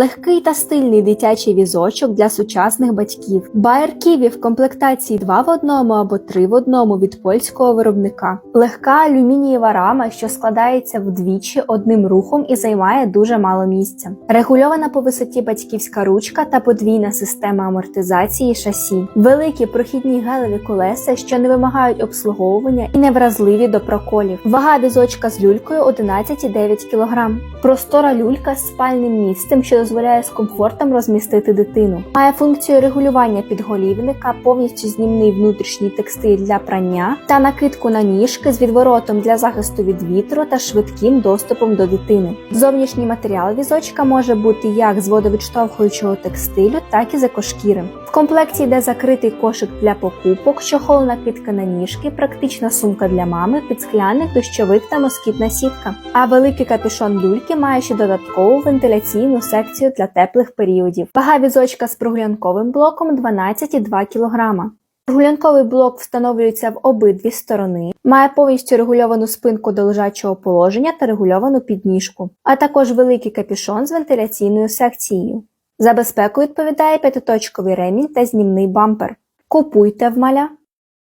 Легкий та стильний дитячий візочок для сучасних батьків. Bayer Kiwi в комплектації 2 в одному або 3 в одному від польського виробника. Легка алюмінієва рама, що складається вдвічі одним рухом і займає дуже мало місця. Регульована по висоті батьківська ручка та подвійна система амортизації шасі. Великі прохідні гелеві колеса, що не вимагають обслуговування і не вразливі до проколів. Вага візочка з люлькою 11,9 кг. Простора люлька з спальним місцем, що дозволяє з комфортом розмістити дитину. Має функцію регулювання підголівника, повністю знімний внутрішній текстиль для прання та накидку на ніжки з відворотом для захисту від вітру та швидким доступом до дитини. Зовнішній матеріал візочка може бути як з водовідштовхуючого текстилю, так і з екошкіри. В комплекті йде закритий кошик для покупок, чохол накидка на ніжки, практична сумка для мами, підскляник, дощовик та москітна сітка. А великий капюшон люльки має ще додаткову вентиляційну секцію для теплих періодів. Вага візочка з прогулянковим блоком 12,2 кг. Прогулянковий блок встановлюється в обидві сторони, має повністю регульовану спинку до лежачого положення та регульовану підніжку, а також великий капюшон з вентиляційною секцією. За безпеку відповідає п'ятиточковий ремінь та знімний бампер. Купуйте в маля!